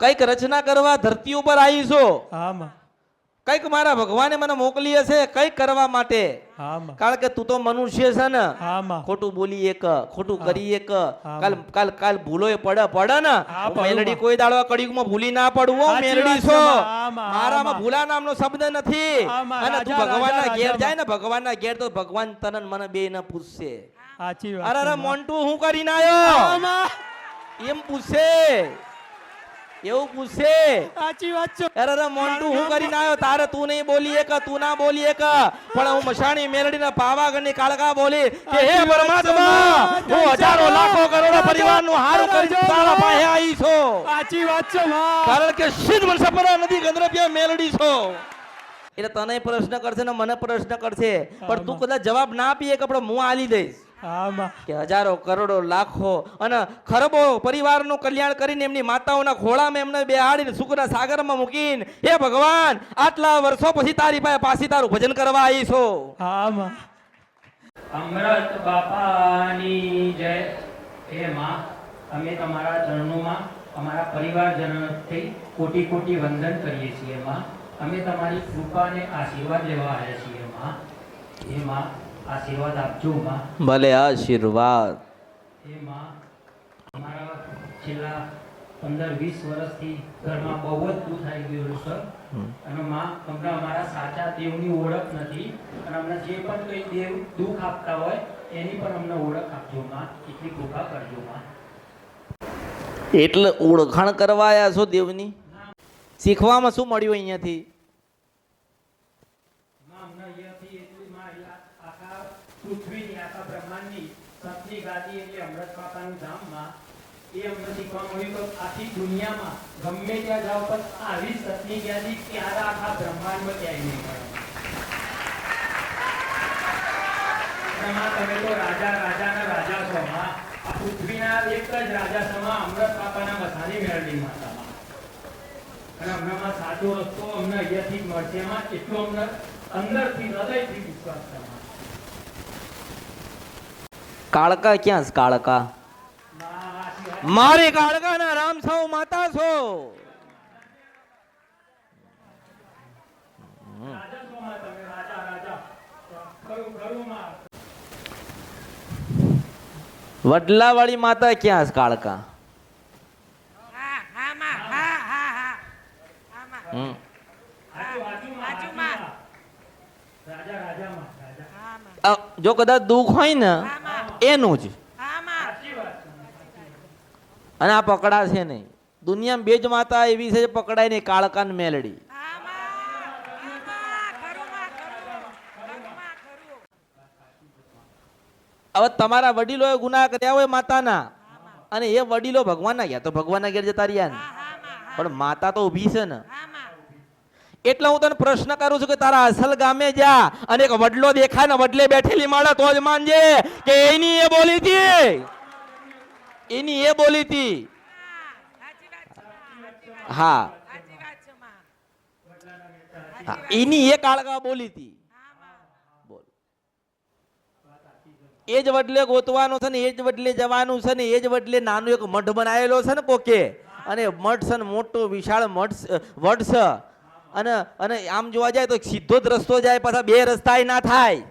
કંઈક રચના કરવા ધરતી ઉપર આવી છો? કંઈક મારા ભગવાને મને મોકલી હશે કંઈક કરવા માટે? કારણ કે તું તો મનુષ્ય છે ને. ખોટું બોલી એક ખોટું કરી એક. કાલ કાલ કાલ ભૂલો એ પડે પડે ને. મેલડી કોઈ દાડો કળિયુગમાં ભૂલી ના પડવું હો, મેલડી છો. મારામાં ભૂલા નામનો શબ્દ નથી. અને તું ભગવાનના ઘેર જાય ને ભગવાનના ઘેર તો ભગવાન તને મને બે ને પૂછશે. અરે અરે મોન્ટુ હું કરીને આવ્યો એમ પૂછશે એવું પૂછશે સાચી વાત છે. અરે અરે મોન્ટુ હું કરીને આવ્યો? તારે તું નહીં બોલી એક તું ના બોલી એક. પણ હું મશાણી મેલડીના પાવાગઢની કાળકા બોલી કે હે પરમાત્મા હું હજારો લાખો કરોડો પરિવારનું હારું કરી તારા પાસે આવી છો. સાચી વાત છે કારણ કે સિદ્ધ વંશપરા નદી ગંદ્રપ્યા મેલડી છો. એટલે તને પ્રશ્ન કરશે ને મને પ્રશ્ન કરશે. પણ તું કદાચ જવાબ ના આપીએ કે આપણે હું આલી દઈશ. કે હજારો કરોડો લાખો અને ખરબો પરિવારનું કલ્યાણ કરીને એમની માતાઓના ખોળામાં એમને બેહાડીને સુખના સાગરમાં મૂકીને હે ભગવાન આટલા વર્ષો પછી તારી પાસે પાછી તારું ભજન કરવા આવી છો આમાં. અમૃત બાપાની જય. હે માં અમે તમારા ચરણોમાં અમારા પરિવારજનથી કોટી કોટી વંદન કરીએ છીએ માં. અમે તમારી કૃપાને આશીર્વાદ લેવા આવ્યા છીએ માં. હે માં આશીર્વાદ આપજો માં. ભલે આશીર્વાદ. હે માં અમારા છેલ્લા પંદર વીસ વર્ષથી ઘરમાં બહુ જ દુઃખ આવી ગયું સર. અને માં અમને અમારા સાચા દેવની ઓળખ નથી અને અમને જે પણ કંઈ દેવ દુઃખ આપતા હોય એની પણ અમને ઓળખ આપજો માં. એટલી કૃપા કરજો માં. એટલે ઓળખાણ કરવા આવ્યા છો દેવની? શીખવામાં શું મળ્યું અહીંયાથી માં અમને અહીંયાથી એટલી માં આખા પૃથ્વીની અમને શીખવા મળ્યું તો હમણાં મળશે. અંદરથી હૃદયથી વિશ્વાસ કાળકા ક્યાં છે કાળકા? મારે કાળકાના રામ સૌ માતા છો. વડલા વડલાવાળી માતા ક્યાં છે કાળકા? હમ. હાચું, હાચું માં, હાચું માં. રાજા રાજા માં રાજા આ જો કદાચ દુઃખ હોય ને, એનું જ. અને આ પકડાશે નહીં. દુનિયામાં બે જ માતા એવી છે પકડાય નહીં કાળકાન મેલડી. હવે તમારા વડીલોએ ગુનાહ કર્યા હોય માતાના, અને એ વડીલો ભગવાનના ગયા તો ભગવાનના ઘેર જતા રહ્યા ને. પણ માતા તો ઊભી છે ને. એટલે હું તને પ્રશ્ન કરું છું કે તારા અસલ ગામે જા અને એક વડલો દેખાય ને વડલે બેઠેલી મળે તો જ માનજે કે એની એ બોલી હતી. એની એ બોલી હતી. હા. એની એ કાળગા બોલી હતી. એ જ વડલે ગોતવાનું છે ને, એ જ વડલે જવાનું છે ને, એ જ વડલે નાનું એક મઠ બનાવેલો છે ને કોકે અને મઠ છે ને મોટો વિશાળ મઠ વડ છે. અને અને આમ જોવા જાય તો સીધો જ રસ્તો જાય, પાછા બે રસ્તા ના થાય.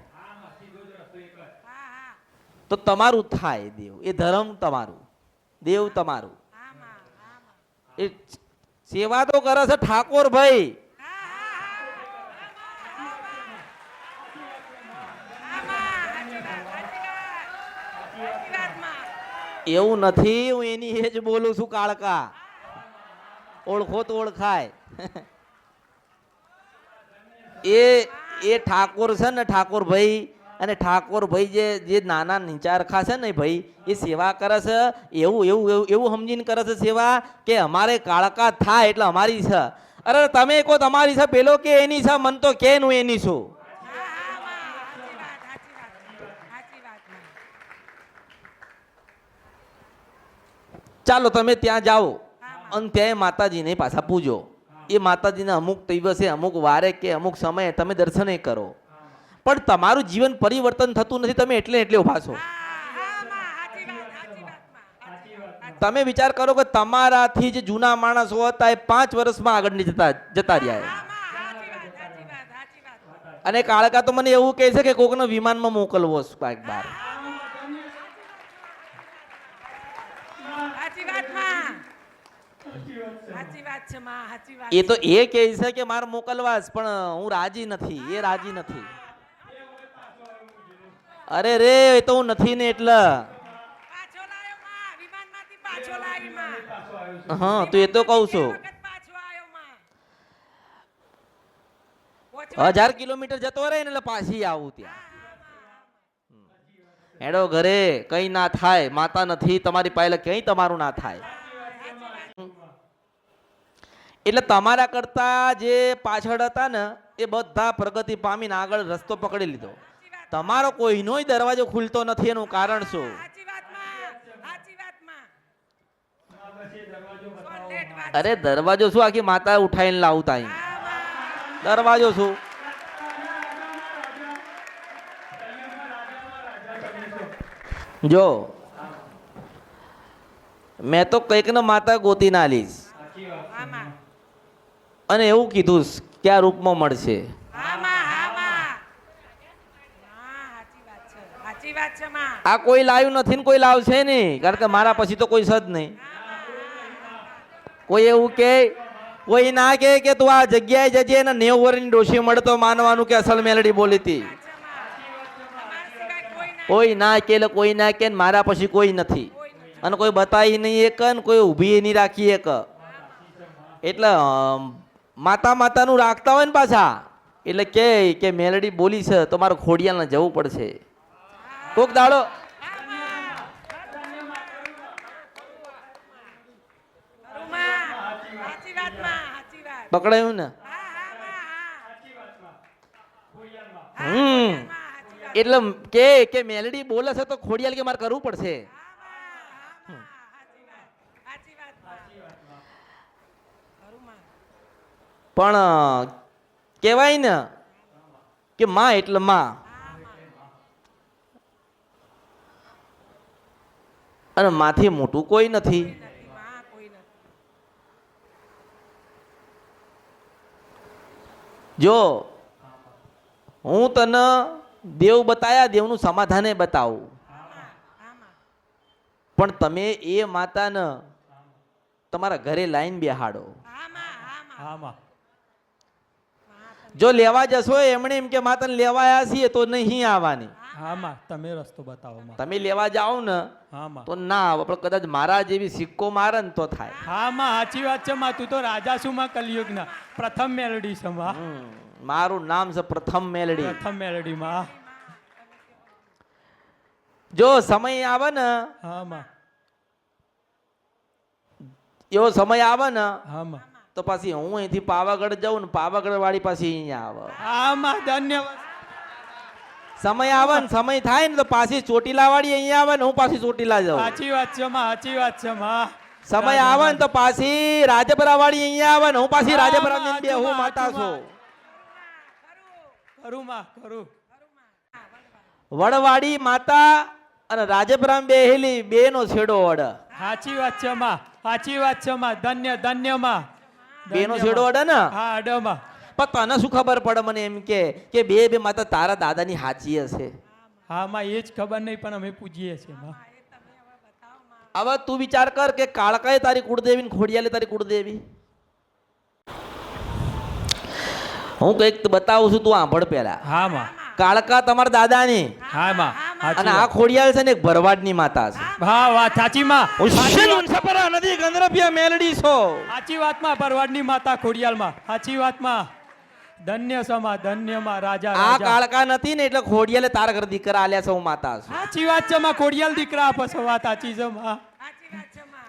તો તમારું થાય દેવ. એ ધર્મ તમારું. દેવ તમારું. એ સેવા તો કરે છે ઠાકોર ભાઈ એવું નથી, હું એની એ જ બોલું છું, કાળકા. ઓળખો તો ઓળખાય. એ એ ઠાકોર છે ને ઠાકોર ભાઈ, અને ઠાકોર ભાઈ જે જે નાના નીચારખા છે ને ભાઈ, એ સેવા કરે છે, એવું એવું એવું સમજીને કરે છે સેવા કે અમારે કાળકા થાય એટલે અમારી છે. અરે તમે કહો તમારી છે, પેલો કે એની છે, મન તો કે હું એની છું ચાલો તમે ત્યાં જાઓ અને ત્યાં માતાજીને પાછા પૂજો. એ માતાજીના અમુક દિવસે અમુક વારે કે અમુક સમયે તમે દર્શને કરો. પણ તમારું જીવન પરિવર્તન થતું નથી તમે એટલે એટલે ઊભા છો. તમે વિચાર કરો કે તમારાથી જે જૂના માણસો હતા એ પાંચ વર્ષમાં આગળ નહીં જતા જતા રહ્યા અને કાળકા તો મને એવું કહે છે કે કોકનો વિમાનમાં મોકલવો છે કાંઈક બહાર સાચી વાતમાં સાચી વાત છે માં સાચી વાત એ તો એ કહે છે કે મારે મોકલવાસ પણ હું રાજી નથી એ રાજી નથી. અરે રે એ તો હું નથી ને એટલે. હા તો એ તો કહું છું. હજાર કિલોમીટર જતો રહે ને એટલે પાછી આવું ત્યાં. હેડો ઘરે કઈ ના થાય માતા નથી તમારી પાસે ક્યાંય તમારું ના થાય. એટલે તમારા કરતા જે પાછળ હતા ને એ બધા પ્રગતિ પામીને આગળ રસ્તો પકડી લીધો. તમારો કોઈનોય દરવાજો ખુલતો નથી એનું કારણ શું? અરે દરવાજો શું આખી માતા ઉઠાઈને લાવતા દરવાજો શું? જો મેં તો કંઈક માતા ગોતી ના લઈશ અને એવું કીધું કયા રૂપમાં મળશે? આ કોઈ લાવ્યું નથી ને કોઈ લાવશે નહીં કારણ કે મારા પછી તો કોઈ સદ નહીં. કોઈ એવું કે કોઈ ના કે કે તું આ જગ્યાએ જજે ને નેવ વર્ષની ડોશી મળતો માનવાનું કે અસલ મેલડી બોલી હતી. કોઈ ના કે કોઈ ના કે મારા પછી કોઈ નથી. અને કોઈ બતાવી નહીં એક ને કોઈ ઊભી નહીં રાખી એક. એટલે માતા માતાનું રાખતા હોય ને પાછા, એટલે કે કે મેલડી બોલી છે, તો મારે ખોડિયાલને જવું પડશે. કોક દાડો. પકડાયું ને? એટલે કે કે મેલડી બોલે છે તો ખોડિયાલ કે મારે કરવું પડશે સાચી વાત સાચી વાતમાં ખરું માં પણ કહેવાય ને કે માં એટલે માં. અને માથી મોટું કોઈ નથી. નથી માં કોઈ નથી જો હું તને દેવ બતાયા દેવનું સમાધાને બતાવું. પણ તમે એ માતાને તમારા ઘરે લાઈન બેહાડો. આમાં. જો લેવા જશો એમણે એમ કે માતાને લેવા આવ્યા છીએ તો નહીં આવવાની. તમે રસ્તો બતાવો માં. તમે લેવા જાઓ ને તો ના આવે પણ કદાચ મારા જેવી સિક્કો મારે ને તો થાય. હા માં સાચી વાત છે માં. તું તો રાજા છું માં કલયુગના. પ્રથમ મેલડી છે માં. મારું નામ છે પ્રથમ મેલડી. પ્રથમ મેલડી માં. જો સમય આવે ને હા માં. એવો સમય આવે ને હા માં. તો પાછી હું અહીંથી પાવાગઢ જાઉં ને પાવાગઢ વાળી પાછી અહીંયા આવે. હા માં ધન્યવાદ. સમય આવે ને સમય થાય ને તો પાછી ચોટીલા વાળી અહીંયા આવે ને હું પાછી ચોટીલા જાઉં. સાચી વાત છે માં સાચી વાત છે માં. સમય આવે ને તો પાછી રાજપરા વાળી અહીંયા આવે ને હું પાછી રાજપરા ની બે હું માતા છું. ખરું માં ખરું વડવાડી માતા અને રાજપરામ બેહેલી બે નો છેડો વડ. સાચી વાત છે માં. સાચી વાત છે માં. ધન્ય ધન્યમાં. બે નો ધન્ય છેડો અડે ને? હા અડમાં. પણ તને શું ખબર પડે મને એમ કે કે બે બે માતા તારા દાદાની હાચી હશે? હા માં એ જ ખબર નહીં પણ અમે પૂજીએ છીએ માં. હવે તું વિચાર કર કે કાળકાએ તારી કુળદેવી ને ખોડિયાલે તારી કુળદેવી. હું કંઈક બતાવું છું તું આંભળ પેલા હા માં. કાળકા તમારા દાદાની. હા માં અને આ વાત. ખોડિયાલ છે ને એક ભરવાડની માતા છે. હા વાત સાચી માં. ઉશ્શેલ ઉનસપરા નદી ગંદરપિયા મેલડી છો. સાચી વાતમાં પરવાડની માતા ખોડિયાલમાં. સાચી વાતમાં ધન્ય સમા ધન્યમાં રાજા આ કાળકા નથી ને એટલે ખોડિયાલે તાર ઘર દીકરા આલ્યા છે હું માતા છું. સાચી વાત છે માં. ખોડિયાલ દીકરા આપે છે વાત સાચી છે માં વાતમાં.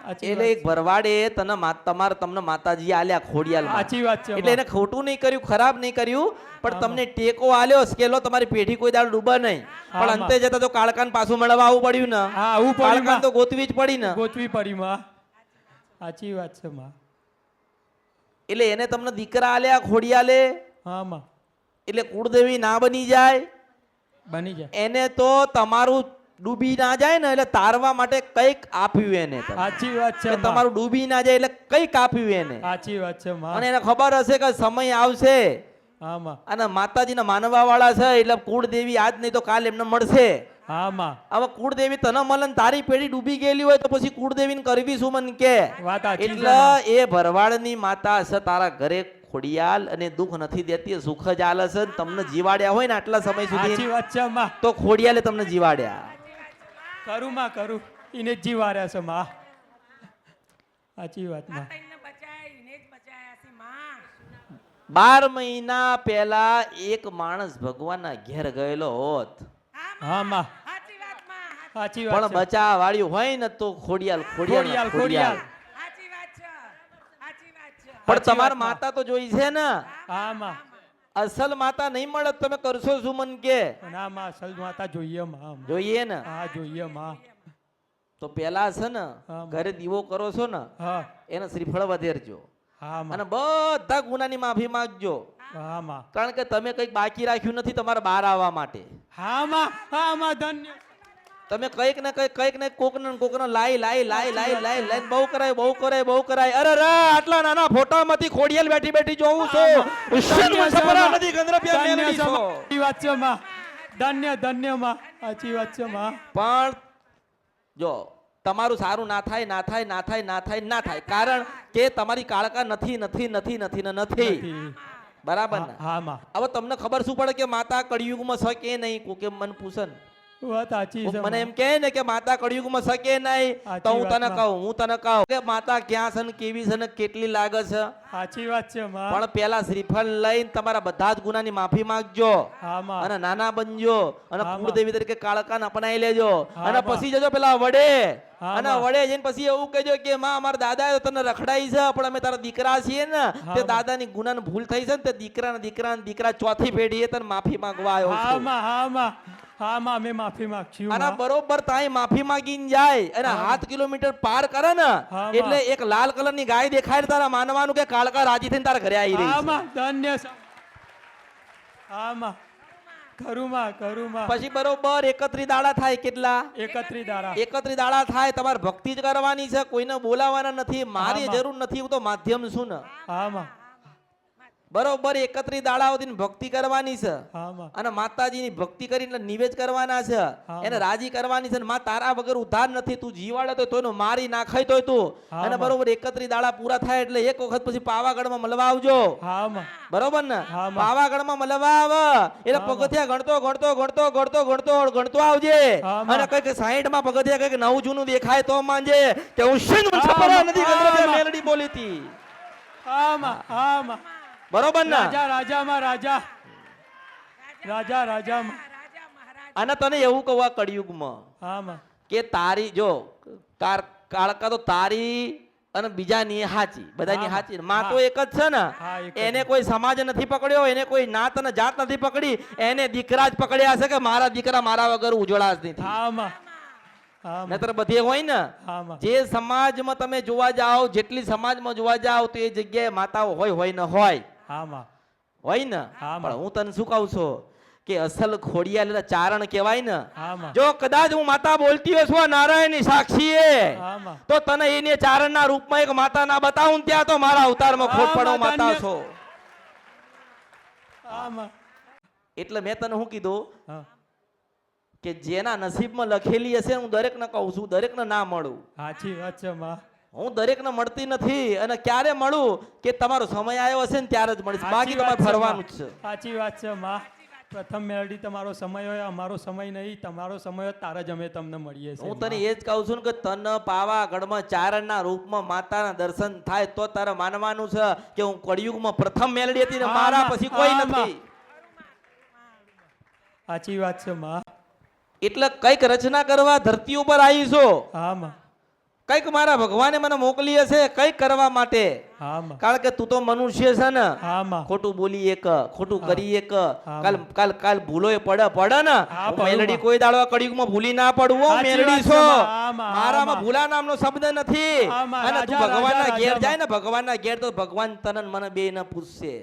એટલે એક ભરવાડે તને તમારે તમને માતાજી આલ્યા ખોડિયાલ સાચી વાત છે એટલે એને ખોટું નહીં કર્યું ખરાબ નહીં કર્યું પણ તમને ટેકો આલ્યો સ્કેલો તમારી પેઢી કોઈ દાડ ડૂબે નહીં. પણ અંતે જતા તો કાળકાન પાછું મળવા આવવું પડ્યું ને. હા આવું પડી કાળકાન તો ગોતવી જ પડી ને. ગોતવી પડી માં. સાચી વાત છે માં. એટલે એને તમને દીકરા આલ્યા ખોડિયાલે. હા માં. એટલે કુળદેવી ના બની જાય. બની જાય. એને તો તમારું ડૂબી ના જાય ને એટલે તારવા માટે કંઈક આપ્યું એને સાચી વાત છે તમારું ડૂબી ના જાય એટલે કંઈક આપ્યું એને. સાચી વાત છે અને એને ખબર હશે કે સમય આવશે. અને માતાજીના માનવા વાળા છે એટલે કુળદેવી આજ નહીં તો કાલ એમને મળશે. હવે કુળદેવી તને મળે તારી પેઢી ડૂબી ગયેલી હોય તો પછી કુળદેવી કરવી શું મન કે? એટલે એ એ ભરવાડની માતા હશે તારા ઘરે ખોડિયાલ અને દુઃખ નથી દેતી સુખ જ આલે છે તમને જીવાડ્યા હોય ને આટલા સમય સુધી. વાત છે તો ખોડિયાલે તમને જીવાડ્યા. કરું માં કરું. એને જ જીવાર્યા છે માં. સાચી વાતમાં. તઈને બચાય એને જ બચાયા છે માં. બાર મહિના પહેલા એક માણસ ભગવાનના ઘેર ગયેલો હોત. હા માં. સાચી વાતમાં. પણ બચા વાળ્યું હોય ને તો ખોડિયાલ ખોડિયાલ ખોડિયાલ ખોડિયાલ. ખોડિયાલ સાચી વાત છે. સાચી વાત છે. પણ તમારા માતા તો જોઈ છે ને? હા માં અસલ માતા નહીં મળે તમે કરશો શું મન કે? ના માં અસલ માતા જોઈએ માં જોઈએ ને? હા જોઈએ માં. તો પેલા છે ને ઘરે દીવો કરો છો ને હા. એને શ્રીફળ વધેરજો. હા અને બધા ગુનાની માફી માંગજો. કારણ કે તમે કંઈક બાકી રાખ્યું નથી તમારે બહાર આવવા માટે. હા માં. હા માં ધન્ય. તમે કંઈક ને કંઈક કંઈક ને કોક ને કોક ને લાઈ લાઈ લાઈ લાઈ લાઈ લાઈ બહુ કરાય બહુ કરાય બહુ કરાય. અરે રે આટલા નાના ફોટામાંથી ખોડિયાલ બેઠી બેઠી જોઉં છું. છે માં. નથી ગંદ્રપિયા મેલડી છો. સાચી વાત છે માં. ધન્ય ધન્યમાં. સાચી વાત છે માં. પણ જો તમારું સારું ના થાય ના થાય ના થાય ના થાય ના થાય. કારણ કે તમારી કાળકા નથી નથી નથી નથી ને નથી. બરાબર ને? હા માં. હવે તમને ખબર શું પડે કે માતા કળિયુગમાં શકે નહીં? કોકે મન પૂછન વાત સાચી છે મને એમ કહે ને કે માતા કળિયુગમાં શકે નહીં તો હું તને કહું હું તને કહું. કે માતા ક્યાં છે ને કેવી છે ને કેટલી લાગે છે? સાચી વાત છે પણ પેલા શ્રીફળ લઈને તમારા બધા જ ગુનાની માફી માંગજો. અને નાના બનજો. અને કુળદેવી તરીકે કાળકાન અપનાવી લેજો. અને પછી જજો પેલા વડે. અને વડે જઈને પછી એવું કહેજો કે માં અમારા દાદા તને રખડાઈ છે પણ અમે તારા દીકરા છીએ ને. તે. દાદાની ગુનાની ભૂલ થઈ છે ને તે દીકરાના દીકરાના દીકરા ચોથી પેઢીએ તને માફી માંગવા આવ્યો હા હા માં માફી માંગી અને બરોબર તાય માફી માંગીને જાય. અને હાથ કિલોમીટર પાર કરે ને એટલે એક લાલ કલરની ગાય દેખાય તારા માનવાનું કે કાળકા રાજી થઈને તારા ઘરે આવી રહી હા માં ધન્ય હા માં પછી બરોબર એકત્રી દાડા થાય કેટલા? એકત્રી દાડા. એકત્રી દાડા થાય તમારે ભક્તિ જ કરવાની છે કોઈને બોલાવાના નથી મારી જરૂર નથી હું તો માધ્યમ છું ને. હા માં બરોબર એકત્રી દાડા ભક્તિ કરવાની છે. અને માતાજીની ભક્તિ કરીને નિવેદ કરવાના છે. એને રાજી કરવાની છે માં તારા વગર ઉધાર નથી તું જીવાડે તો તોયનો મારી નાખાય તોય તું. અને બરોબર એકત્રી દાડા પૂરા થાય એટલે એક વખત પછી પાવાગઢમાં મળવા આવજો માં. બરોબર ને. પાવાગઢમાં મળવા આવ એટલે પગથિયા ગણતો ગણતો ગણતો ગણતો ગણતો ગણતો આવજે. અને કંઈક સાઈઠમાં પગથિયા કંઈક નવું જૂનું દેખાય તો માંજે. કે હું માં. નથી. મેલડી બોલી હતી. આમાં માં. હા માં. બરોબર ને? રાજા રાજામાં રાજા. રાજા રાજા માં રાજા મહારાજ અને તને એવું કહું આ કળિયુગમાં હા કે તારી જો કાર કાળકા તો તારી અને બીજાની હાચી બધાની હાચી માં. તો એક જ છે ને. એને કોઈ સમાજ નથી પકડ્યો એને કોઈ નાત અને જાત નથી પકડી. એને દીકરા જ પકડ્યા છે કે મારા દીકરા મારા વગર ઉજળા જ નથી. નતર બધે હોય ને? જે સમાજમાં તમે જોવા જાઓ જેટલી સમાજમાં જોવા જાઓ તો એ જગ્યાએ માતાઓ હોય હોય ને હોય. હોય ને પણ હું તને શું કહું છું? કે અસલ ખોડિયા એટલે ચારણ કહેવાય ને જો કદાચ હું માતા બોલતી હોય છું નારાયણની સાક્ષી એ તો તને એને ચારણના રૂપમાં એક માતા ના બતાવું ત્યાં તો મારા અવતારમાં ખોટ પડો માતા છો. એટલે મેં તને શું કીધું? કે જેના નસીબમાં લખેલી હશે હું દરેકને કહું છું દરેકને ના મળું. સાચી વાત છે માં. હું દરેકને મળતી નથી અને ક્યારે મળું કે તમારો સમય આવ્યો હશે ને ત્યારે જ મળીશ. બાકી તમારે ફરવાનું જ છે. સાચી વાત છે માં. પ્રથમ મેળડી તમારો સમય હોય અમારો સમય નહીં. તમારો સમય હોય તારે જ અમે તમને મળીએ છીએ હું તને એ જ કહું છું કે તન પાવાગઢમાં ચારણના રૂપમાં માતાના દર્શન થાય તો તારે માનવાનું છે કે હું કળિયુગમાં પ્રથમ મેળડી હતી ને મારા પછી કોઈ નથી. સાચી વાત છે માં. એટલે કંઈક રચના કરવા ધરતી ઉપર આવી છો હા માં. કંઈક મારા ભગવાને મને મોકલી હશે કંઈક કરવા માટે. કારણ કે તું તો મનુષ્ય છે ને. ખોટું બોલી એક ખોટું કરી એક. કાલ કાલ કાલ ભૂલો પડે પડે ને. મેલડી કોઈ દાડો કળિયુગમાં ભૂલી ના પડવું મેલડી છો મારામાં ભૂલા નામનો શબ્દ નથી. અને તું ભગવાનના ઘેર જાય ને ભગવાનના ઘેર તો ભગવાન તને મને બે ને પૂછશે.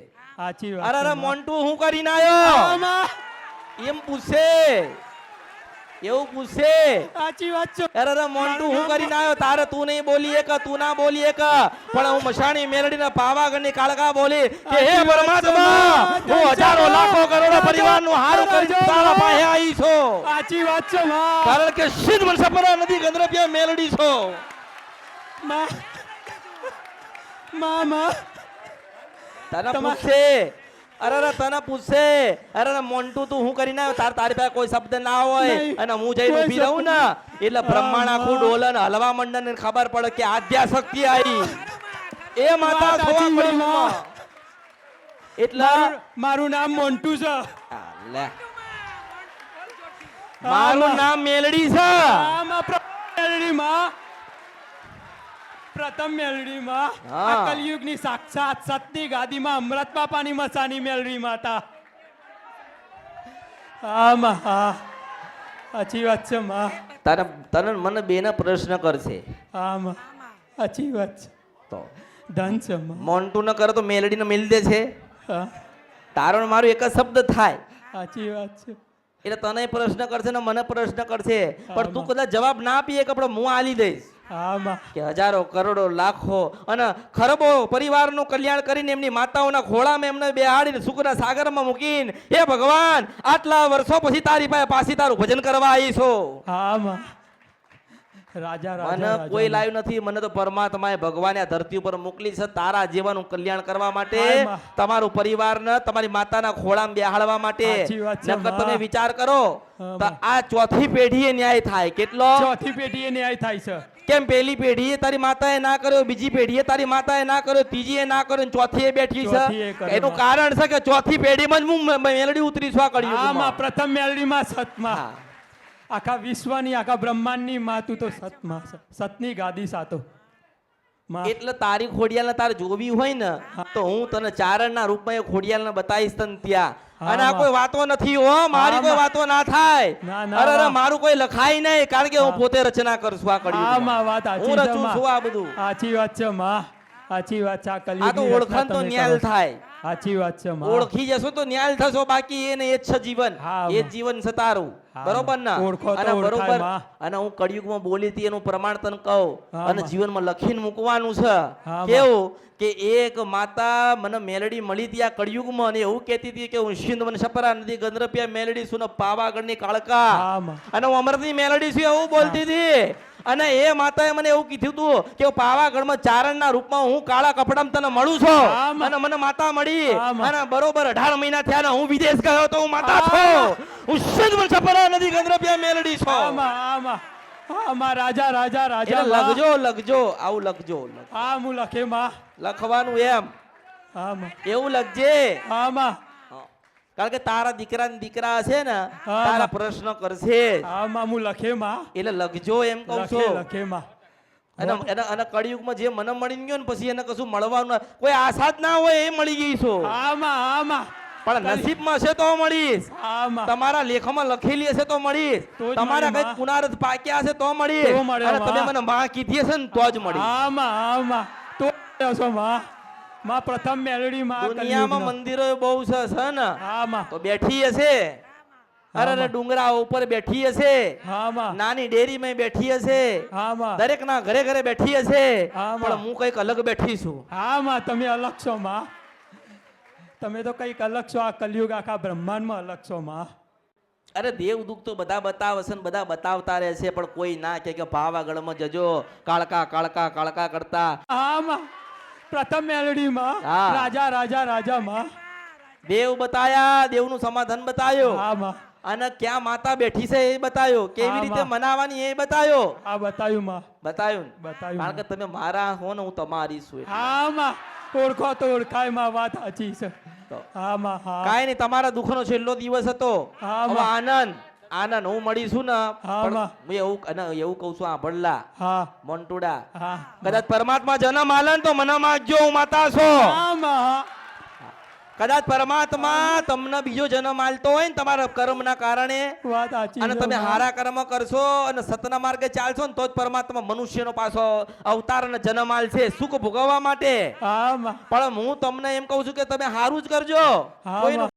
અરે અરે મોન્ટુ હું કરીને આવ્યો? એમ પૂછશે એવું પૂછશે સાચી વાત છે. અરે અરે મોન્ટુ હું કરીને આવ્યો? તારે તું નહીં બોલી એક તું ના બોલી એક. પણ હું મશાણી મેલડીને પાવાગઢની કાળકા બોલી કે હે પરમાત્મા હું હજારો લાખો કરોડો પરિવારનું હારું કરી તારા પાસે આવી છો. સાચી વાત છે માં કારણ કે સિદ્ધ મનસપરા નદી ગંદ્રપિયા મેલડી છો. માં માં માં. તને પૂછશે અરે અરે તને પૂછશે. અરે અરે મોન્ટુ તું હું કરીને આવ્યો? તાર તારી પાસે કોઈ શબ્દ ના હોય. અને હું જઈને ઊભી રહું ને એટલે બ્રહ્માંડ આખું ડોલન હલવા મંડન ને ખબર પડે કે આદ્યા શક્તિ આવી. એ માતા મળી માં. એટલે મારું- નામ મોન્ટુ છે. લે. મારું નામ મેલડી છે. મેલડી માં. પ્રથમ મેલડીમાં આ કલયુગની સાક્ષાત સતની ગાદીમાં અમૃત બાપાની મસાની મેલડી માતા હા માં હા. સાચી વાત છે માં. તારા તને મને બેને પ્રશ્ન કરશે. હા માં. સાચી વાત છે. તો. ધન છે માં. મોન્ટુ ન કરે તો મેલડીને મિલ દે છે. હા. તારો મારું એક જ શબ્દ થાય. સાચી વાત છે. એટલે તને પ્રશ્ન કરશે ને મને પ્રશ્ન કરશે. પણ તું કદાચ જવાબ ના આપીએ કે આપણે હું આલી દઈશ. કે હજારો કરોડો લાખો અને ખરબો પરિવારનું કલ્યાણ કરીને એમની માતાઓના ખોળામાં એમને બેહાડીને સુખના સાગરમાં મૂકીને હે ભગવાન આટલા વર્ષો પછી તારી પાસે પાછી તારું ભજન કરવા આવી છો રાજા મને કોઈ. લાવ્યું નથી મને તો પરમાત્માએ ભગવાને આ ધરતી ઉપર મોકલી છે તારા જીવનનું કલ્યાણ કરવા માટે તમારું પરિવારને તમારી માતાના ખોળામાં બેહાડવા માટે. નકર તમે વિચાર કરો તો આ ચોથી પેઢીએ ન્યાય થાય. કેટલો? ચોથી પેઢીએ ન્યાય થાય છે. કેમ પેલી પેઢીએ તારી માતાએ ના કર્યો બીજી પેઢીએ તારી માતાએ ના કર્યો ત્રીજીએ ના કર્યો ચોથી ચોથીએ બેઠી છે? એનું કારણ છે કે ચોથી પેઢીમાં જ હું મેલડી ઉતરી છું આ હા આમાં પ્રથમ મેલડીમાં સતમાં. આખા વિશ્વની આખા બ્રહ્માંડની માતું તો સતમાં સતની ગાદી સાતો. એટલે તારી ખોડિયાલને તારે જોવી હોય ને તો હું તને ચારણના રૂપમાં એ ખોડિયાલને બતાવીશ તને ત્યાં. અને આ કોઈ વાતો નથી હો મારી કોઈ વાતો ના થાય. ના, ના, અરે અરે મારું કોઈ લખાય નહીં કારણ કે હું પોતે રચના કરું છું આ કડી વાત હું રચું છું આ બધું. સાચી વાત છે માં. સાચી વાત છે આ તો ઓળખાણ તો ન્યાલ થાય. સાચી વાત છે ઓળખી જશો તો ન્યાલ થશો બાકી એને એ જ છે જીવન. એ જ જીવન છે તારું બરોબર ને? અને બરોબર અને હું કળિયુગમાં બોલી હતી એનું પ્રમાણ તને કહું. અને જીવનમાં લખીને મૂકવાનું છે. કેવું? કે એક માતા મને મેલડી મળી હતી આ કળિયુગમાં અને એવું કહેતી હતી કે હું સિંધ મને સપરા નદી ગંદરપિયા મેલડી છું ને પાવાગઢની કાળકા. અને હું અમરની મેલડી છું એવું બોલતી હતી. અને એ માતાએ મને એવું કીધું હતું કે પાવાગઢમાં ચારણના રૂપમાં હું કાળા કપડામાં તને મળું છું. અને મને માતા મળી. અને બરોબર અઢાર મહિના થયા ને હું વિદેશ ગયો તો હું માતા છો. હું સિદ્ધ સપરા નદી ગંદ્રપિયા મેલડી છો. આમાં રાજા રાજા રાજા લખજો લખજો આવું લખજો લખ- હા હું લખે માં લખવાનું એમ. આમાં. એવું લખજે. આમાં. કારણ કે તારા દીકરા ને દીકરા હશે ને તારા પ્રશ્ન કરશે. આમાં લખે માં. એટલે લખજો એમ કહું લખે છું. લખે માં. અને અને અને કળિયુગમાં જે મને મળી ગયો ને પછી એને કશું મળવાનું કોઈ આશા જ ના હોય એ મળી ગઈ છો. આમાં આમાં પણ નસીબમાં હશે તો મળીશ. તમારા લેખમાં લખેલી હશે તો મળીશ. તમારા કઈ પુનારથ પાક્યા હશે તો મળીશ. અને તમે મને માં કીધી હશે ને તો જ મળી આમાં આમાં તો આવ્યો છો માં માં પ્રથમ મેલડી માં દુનિયામાં મંદિરો બહુ છે છે ને? આમાં તો બેઠી હશે? અરે અરે ડુંગરા ઉપર બેઠી હશે? આમાં નાની ડેરીમાં બેઠી હશે? આમાં દરેક ના ઘરે ઘરે બેઠી હશે? હા, પણ હું કંઈક અલગ બેઠી છું. હા માં તમે અલગ છો માં. તમે તો કંઈક અલગ છો આ કલયુગ આખા બ્રહ્માંડમાં અલગ છો માં. અરે દેવ દુઃખ તો બધા બતાવશે ને બધા બતાવતા રહેશે પણ કોઈ ના કે ભાવાગઢ પાવાગઢમાં જજો. કાળકા કાળકા કાળકા કરતા. આમાં પ્રથમ મેલડીમાં રાજા રાજા રાજામાં. દેવ બતાયા દેવનું સમાધાન બતાયો. અને ક્યાં માતા બેઠી છે એ બતાયો. કેવી રીતે માં. મનાવાની એ બતાયો. આ બતાયું માં બતાયું. બતાયું બતાવ્યું કારણ કે તમે મારા હો ને હું તમારી છું હા આમાં. ઓળખો તો ઓળખાયમાં વાત સાચી છે. હા. માં કાંઈ નહીં તમારા દુઃખનો છેલ્લો દિવસ હતો. આનંદ. આનંદ હું મળીશું ને. હા, એવું એવું કઉ છું આ ભડલા મોન્ટુડા. કદાચ પરમાત્મા જન્મ આલે તો મને માગજો હું માતા છો. કદાચ પરમાત્મા તમને બીજો જન્મ આલતો હોય ને તમારા કર્મના કારણે અને તમે હારા કર્મ કરશો અને સતના માર્ગે ચાલશો ને તો જ પરમાત્મા મનુષ્યનો પાછો અવતાર અને જન્મ આલશે સુખ ભોગવવા માટે. પણ હું તમને એમ કહું છું કે તમે હારું જ કરજો. કોઈનું.